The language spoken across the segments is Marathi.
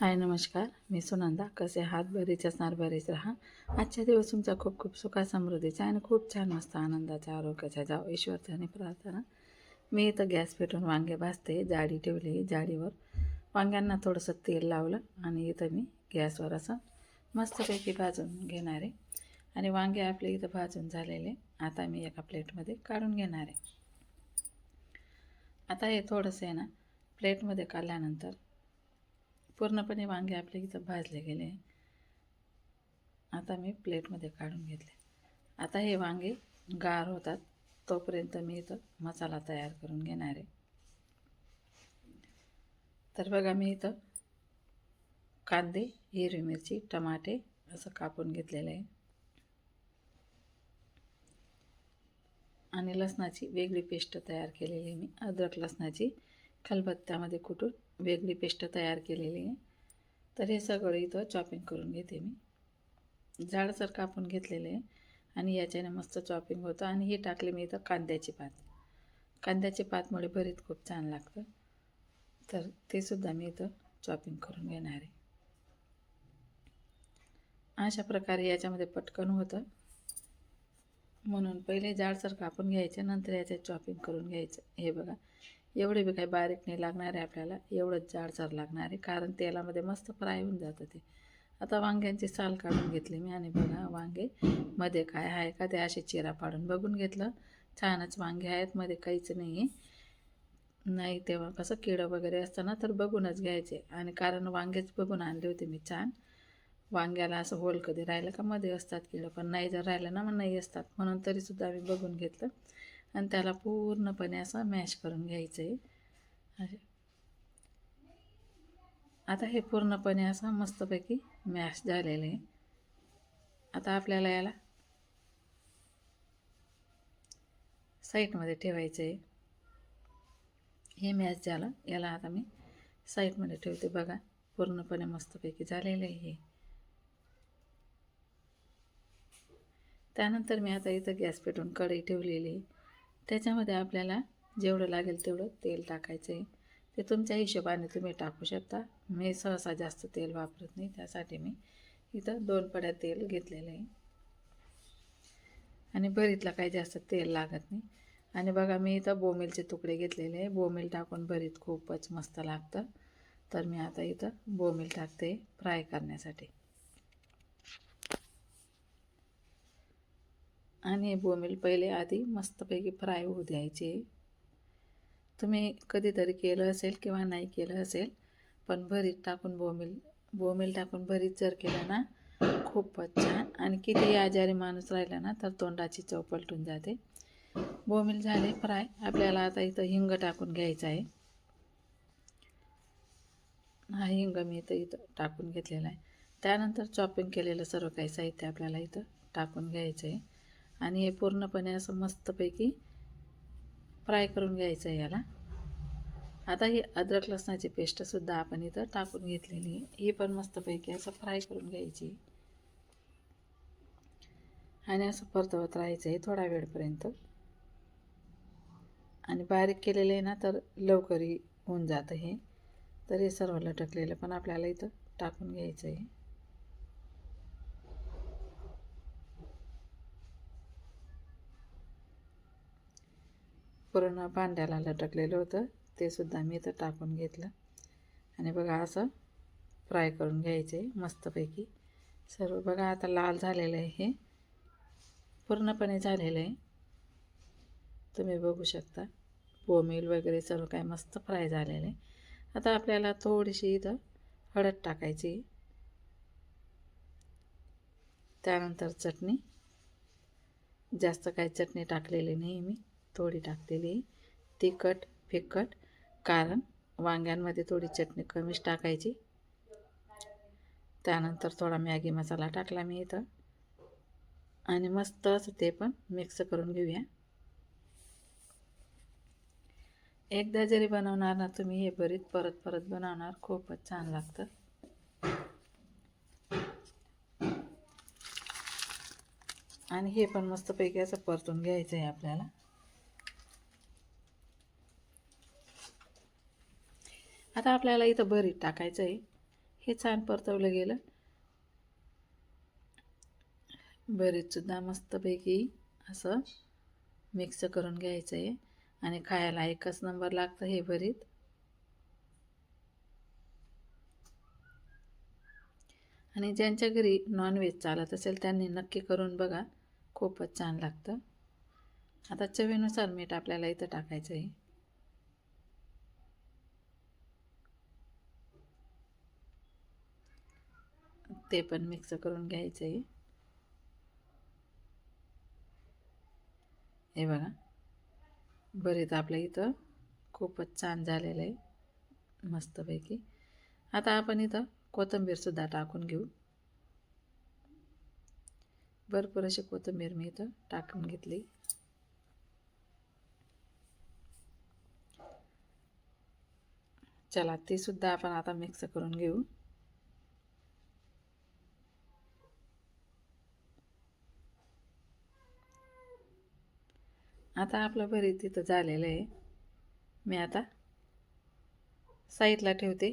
हाय नमस्कार. मी सुनंदा. कसे हात बरेच असणार बरेच राहा. आजच्या दिवस तुमचा खूप खूप सुखा समृद्धीचा आणि खूप छान मस्त आनंदाच्या आरोग्याचा जाव ईश्वरच्याने प्रार्थना मी इथं गॅस पेटून वांगे भाजते जाडी ठेवली जाडीवर वांग्यांना थोडंसं तेल लावलं आणि इथं मी गॅसवर असं मस्तपैकी भाजून घेणार आहे. आणि वांगे आपले इथं भाजून झालेले आता मी एका प्लेटमध्ये काढून घेणार आहे. आता हे थोडंसं आहे ना प्लेटमध्ये काढल्यानंतर पूर्णपणे वांगे आपले इथं भाजले गेले. आता मी प्लेटमध्ये काढून घेतले. आता हे वांगे गार होतात. तोपर्यंत मी इथं मसाला तयार करून घेणार आहे. तर बघा मी इथं कांदे हिरवी मिरची टमाटे असं कापून घेतलेलं आहे. आणि लसणाची वेगळी पेस्ट तयार केलेली आहे मी. अद्रक लसणाची. खलबत्त्यामध्ये कुठून वेगळी पेस्ट तयार केलेली आहे. तर हे सगळं इथं चॉपिंग करून घेते मी. झाडसर कापून घेतलेले आहे आणि याच्याने मस्त चॉपिंग होतं आणि हे टाकले मी इथं कांद्याची पात. कांद्याची पातमुळे भरीत खूप छान लागतं. तर ते सुद्धा मी इथं चॉपिंग करून घेणार आहे. अशा प्रकारे याच्यामध्ये पटकन होतं. म्हणून पहिले जाडसर कापून घ्यायचं नंतर याच्यात चॉपिंग करून घ्यायचं. हे बघा एवढे बी काही बारीक नाही लागणार आहे आपल्याला एवढंच जाडसर लागणार आहे कारण तेलामध्ये मस्त फ्राय होऊन जातं ते. आता वांग्यांची साल काढून घेतली मी आणि बघा वांगे मध्ये काय आहे का ते असे चिरा पाडून बघून घेतलं. छानच वांगे आहेत मध्ये काहीच नाही आहे नाही तेव्हा कसं किडं वगैरे असतं ना तर बघूनच घ्यायचे. आणि कारण वांगेच बघून आणले होते मी छान. वांग्याला असं होल कधी राहिलं का मध्ये असतात किडं पण नाही जर राहिलं ना मग नाही असतात. म्हणून तरीसुद्धा आम्ही बघून घेतलं. आणि त्याला पूर्णपणे असं मॅश करून घ्यायचं आहे असे आता हे पूर्णपणे असं मस्तपैकी मॅश झालेलं आहे. आता आपल्याला याला साईडमध्ये ठेवायचं आहे हे मॅच झालं. याला आता मी साईडमध्ये ठेवते बघा. पूर्णपणे मस्तपैकी झालेलं आहे हे. त्यानंतर मी आता इथं गॅस पेटून कढई ठेवलेली आहे. त्याच्यामध्ये आपल्याला जेवढं लागेल तेवढं तेल टाकायचं आहे. ते तुमच्या हिशोबाने तुम्ही टाकू शकता. मी सहसा जास्त तेल वापरत नाही त्यासाठी मी इथं दोन पड्या तेल घेतलेलं आहे. आणि भरीतला काही जास्त तेल लागत नाही. आणि बघा मी इथं बोमिलचे तुकडे घेतलेले आहे. बोमिल टाकून भरीत खूपच मस्त लागतं. तर मी आता इथं बोमिल टाकते फ्राय करण्यासाठी. आणि बोंबील पहिले आधी मस्तपैकी फ्राय होऊ द्यायचे. तुम्ही कधीतरी केलं असेल किंवा नाही केलं असेल पण भरीत टाकून बोंबील बोंबील टाकून भरीत जर केलं ना खूपच छान. आणि कितीही आजारी माणूस राहिला ना तर तोंडाची चव पलटून जाते. बोंबील झाले फ्राय. आपल्याला आता इथं हिंग टाकून घ्यायचं आहे. हा हिंग मी इथं इथं टाकून घेतलेला आहे. त्यानंतर चॉपिंग केलेलं सर्व काही साहित्य आपल्याला इथं टाकून घ्यायचं आहे. आणि हे पूर्णपणे असं मस्तपैकी फ्राय करून घ्यायचं आहे याला. आता ही अद्रक लसणाची पेस्टसुद्धा आपण इथं टाकून घेतलेली आहे. ही पण मस्तपैकी असं फ्राय करून घ्यायची. आणि असं परतवत राहायचं आहे थोडा वेळपर्यंत. आणि बारीक केलेलं आहे ना तर लवकरही होऊन जातं हे. तर हे सर्व लटकलेलं पण आपल्याला इथं टाकून घ्यायचं आहे. पूर्ण भांड्याला लटकलेलं होतं ते सुद्धा मी इथं टाकून घेतलं. आणि बघा असं फ्राय करून घ्यायचं आहे मस्तपैकी. सर्व बघा आता लाल झालेलं आहे हे. पूर्णपणे झालेलं आहे. तुम्ही बघू शकता. बोमील वगैरे सर्व काय मस्त फ्राय झालेलं आहे. आता आपल्याला थोडीशी इथं हळद टाकायची. त्यानंतर चटणी. जास्त काही चटणी टाकलेली नाही मी. थोडी टाकलेली तिखट फिकट कारण वांग्यांमध्ये थोडी चटणी कमीच टाकायची. त्यानंतर थोडा मॅगी मसाला टाकला मी इथं. आणि मस्त असं ते पण मिक्स करून घेऊया. एकदा जरी बनवणार ना तुम्ही हे भरीत परत परत बनवणार खूपच छान लागतं. आणि हे पण मस्तपैकी असं परतून घ्यायचं आहे आपल्याला. आता आपल्याला इथं भरीत टाकायचं आहे. हे छान परतवलं गेलं. भरीतसुद्धा मस्तपैकी असं मिक्स करून घ्यायचं आहे. आणि खायला एकच नंबर लागतं हे भरीत. आणि ज्यांच्या घरी नॉनव्हेज चालत असेल त्यांनी नक्की करून बघा. खूपच छान लागतं. आता चवीनुसार मीठ आपल्याला इथं टाकायचं आहे. ते पण मिक्स करून घ्यायचं आहे हे बघा. बरेच आपल्या इथं खूपच छान झालेलं आहे. मस्तपैकी. आता आपण इथं कोथिंबीरसुद्धा टाकून घेऊ. भरपूर अशी कोथिंबीर मी इथं टाकून घेतली. चला ती सुद्धा आपण आता मिक्स करून घेऊ. आता आपलं भरीत तिथं झालेलं आहे. मी आता साईडला ठेवते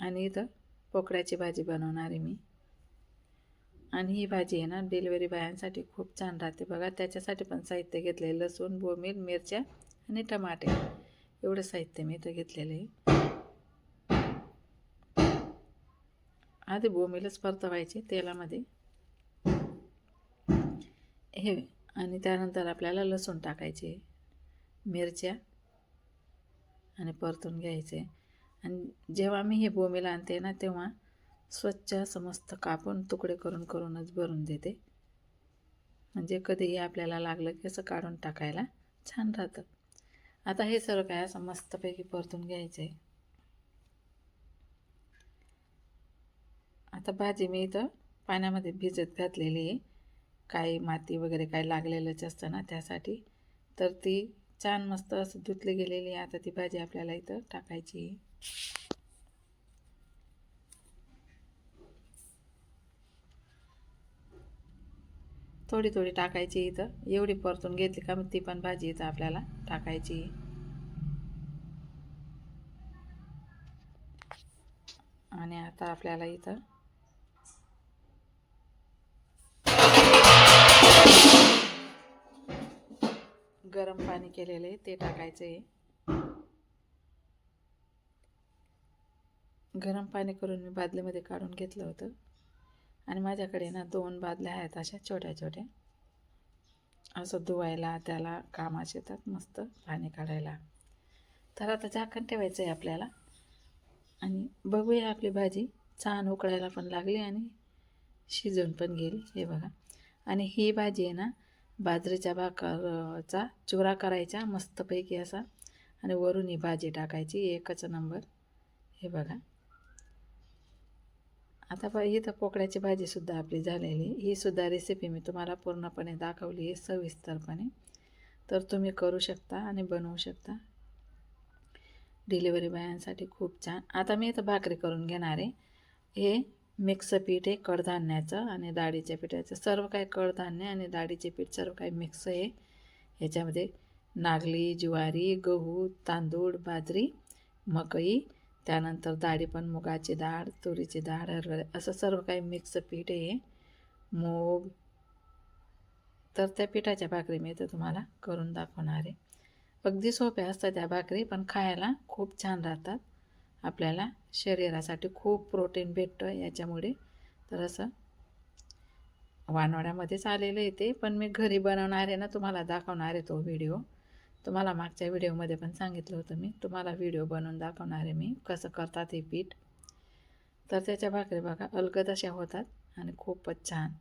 आणि इथं पोकळ्याची भाजी बनवणार आहे मी. आणि ही भाजी आहे ना डिलिव्हरी बायांसाठी खूप छान राहते बघा. त्याच्यासाठी पण साहित्य घेतलं आहे लसूण बोमील मिरच्या आणि टमाटे. एवढं साहित्य मी इथं घेतलेलं आहे. आधी बोमीलच परतवायचे तेलामध्ये. हे आणि त्यानंतर आपल्याला लसूण टाकायचे मिरच्या आणि परतून घ्यायचे. आणि जेव्हा मी हे बोमीला आणते ना तेव्हा स्वच्छ असं मस्त कापून तुकडे करून करूनच भरून देते. म्हणजे कधीही आपल्याला लागलं की असं काढून टाकायला छान राहतं. आता हे सर्व काय असं मस्तपैकी परतून घ्यायचं आहे आता भाजी मी इथं पाण्यामध्ये भिजत घातलेली आहे. काही माती वगैरे काही लागलेलंच असतं ना त्यासाठी. तर ती छान मस्त असं धुतली गेलेली आहे. आता ती भाजी आपल्याला इथं टाकायची आहे. थोडी थोडी टाकायची इथं. एवढी परतून घेतली का मग ती पण भाजी इथं आपल्याला टाकायची आणि आता आपल्याला इथं गरम पाणी केलेलं आहे ते टाकायचं आहे. गरम पाणी करून मी बादलीमध्ये काढून घेतलं होतं. आणि माझ्याकडे ना दोन बादल्या आहेत अशा छोट्या छोट्या. असं धुवायला त्याला कामाचे येतात मस्त पाणी काढायला. तर आता झाकण ठेवायचं आहे आपल्याला. आणि बघूया आपली भाजी छान उकळायला पण लागली आणि शिजून पण गेली हे बघा. आणि ही भाजी आहे ना बाजरीच्या भाकरचा चुरा करायचा मस्तपैकी असा. आणि वरून ही भाजी टाकायची एकच नंबर हे बघा. आता बा इथं पोकळ्याची भाजीसुद्धा आपली झालेली. ही सुद्धा रेसिपी मी तुम्हाला पूर्णपणे दाखवली आहे सविस्तरपणे. तर तुम्ही करू शकता आणि बनवू शकता. डिलिव्हरी बायांसाठी खूप छान. आता मी इथं भाकरी करून घेणार आहे. हे मिक्स पीठ आहे कडधान्याचं आणि डाळीच्या पिठाचं. सर्व काही कडधान्य आणि डाळीचे पीठ सर्व काही मिक्स आहे. ह्याच्यामध्ये नागली ज्वारी गहू तांदूळ बाजरी मकई त्यानंतर डाळी पण मुगाची डाळ तुरीची डाळ हरभरे असं सर्व काही मिक्स पीठ आहे. मूग. तर त्या पिठाच्या भाकरी मी तर तुम्हाला करून दाखवणार आहे. अगदी सोप्या असतात त्या भाकरी पण खायला खूप छान राहतात. आपल्याला शरीरासाठी खूप प्रोटीन भेटतं याच्यामुळे. तर असं वानवड्यामध्येच आलेलं आहे ते पण मी घरी बनवणार आहे ना तुम्हाला दाखवणार आहे तो व्हिडिओ तुम्हाला मागच्या व्हिडिओमध्ये पण सांगितलं होतं मी. तुम्हाला व्हिडिओ बनवून दाखवणार आहे मी कसं करतात हे पीठ. तर त्याच्या भाकरी बघा अलगद अशा होतात आणि खूपच छान.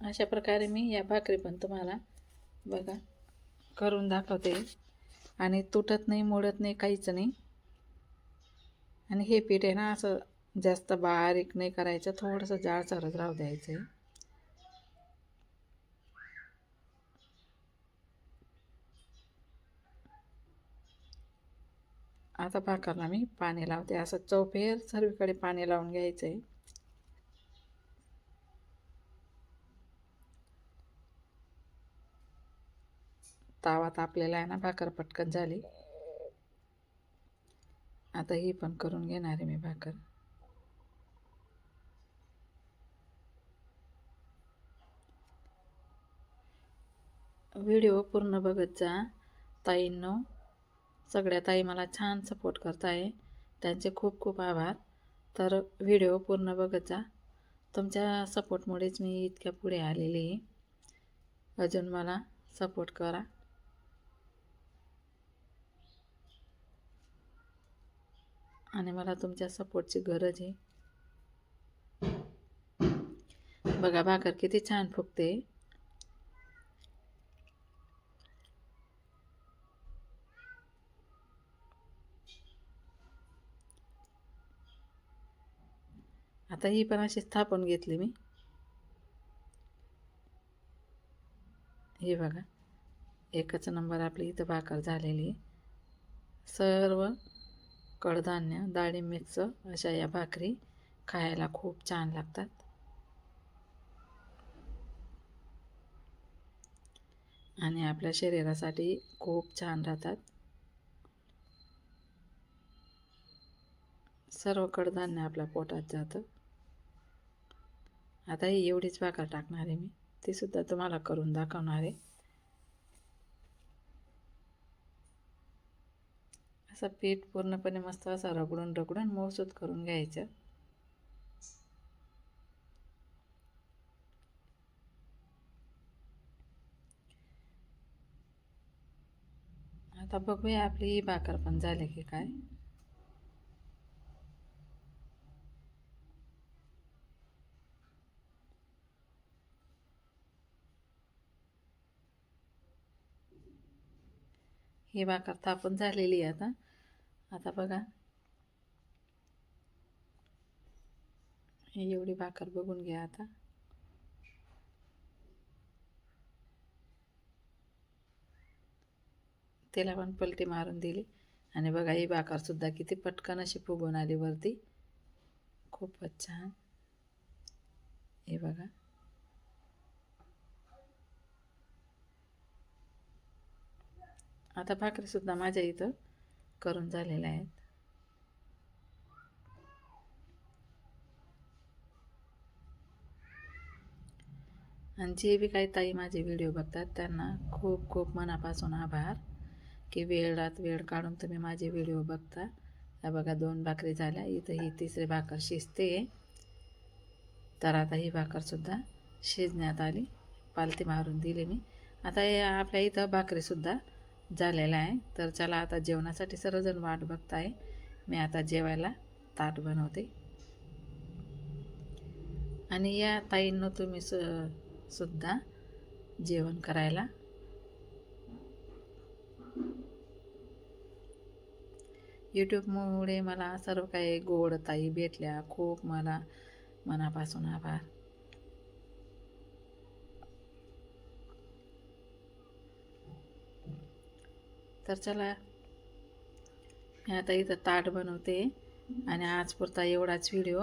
अशा प्रकारे मी या भाकरी पण तुम्हाला बघा. करून दाखवते. आणि तुटत नाही मोडत नाही काहीच नाही. आणि हे पीठ आहे ना असं जास्त बारीक नाही करायचं. थोडंसं जाडसरच राहू द्यायचं आहे आता भाकरला मी पाणी लावते. असं चौफेर सर्वीकडे पाणी लावून घ्यायचं आहे तावा आपल्याला आहे ना भाकर पटकन झाली. आता ही पण करून घेणार आहे मी भाकर. व्हिडिओ पूर्ण बघत जा. ताईंनो सगळ्या ताई मला छान सपोर्ट करताय. त्यांचे खूप खूप आभार. तर व्हिडिओ पूर्ण बघत जा. तुमच्या सपोर्टमुळेच मी इतक्या पुढे आलेली आहे. अजून मला सपोर्ट करा. आणि मला तुमच्या सपोर्टची गरज आहे. बघा भाकर किती छान फुगते. आता ही पण अशी स्थापन घेतली मी. हे बघा एकच नंबर आपली इथं भाकर झालेली आहे. सर्व कडधान्य डाळिंब मिक्स अशा या भाकरी खायला खूप छान लागतात. आणि आपल्या शरीरासाठी खूप छान राहतात. सर्व कडधान्य आपल्या पोटात जातं. आता ही एवढीच भाकर टाकणार आहे मी. ती सुद्धा तुम्हाला करून दाखवणार. आहे असं पीठ पूर्णपणे मस्त असं रगडून रगडून मऊसूत करून घ्यायचं. आता बघूया आपली ही भाकर पण झाली की काय. ही भाकर थापून झालेली आहे आता. आता बघा. एवढी भाकर बघून घ्या आता. त्याला पण पलटी मारून दिली. आणि बघा ही भाकरसुद्धा किती पटकन अशी फुगून आली वरती. खूपच छान. हे बघा. आता भाकरीसुद्धा माझ्या इथं. करून झालेल्या आहेत. आणि जे बी काही ताई माझे व्हिडिओ बघतात त्यांना खूप खूप मनापासून आभार की वेळात वेळ काढून तुम्ही माझे व्हिडिओ बघता. या बघा दोन भाकरी झाल्या. इथं ही तिसरी भाकर शिजते. तर आता ही भाकरसुद्धा शिजण्यात आली. पालती मारून दिली मी. आता आपल्या इथं भाकरीसुद्धा झालेला आहे. तर चला आता जेवणासाठी सर्वजण वाट बघताय. मी आता जेवायला ताट बनवते. आणि या ताईंनो तुम्ही सु सुद्धा जेवण करायला. यूट्यूबमुळे मला सर्व काही गोड ताई भेटल्या. खूप मला मनापासून आभार. तर चला. मी आता इथं ताट बनवते आणि आज पुरता एवढाच व्हिडिओ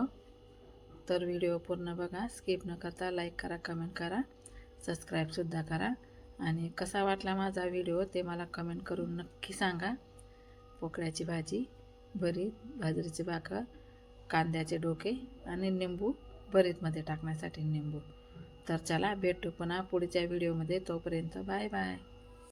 तर व्हिडिओ पूर्ण बघा स्किप न करता लाईक करा कमेंट करा सबस्क्राईबसुद्धा करा. आणि कसा वाटला माझा व्हिडिओ ते मला कमेंट करून नक्की सांगा. पोकळ्याची भाजी भरीत बाजरीची भाकर कांद्याचे डोके आणि निंबू भरीतमध्ये टाकण्यासाठी निंबू. तर चला भेटू पुन्हा पुढच्या व्हिडिओमध्ये तोपर्यंत बाय बाय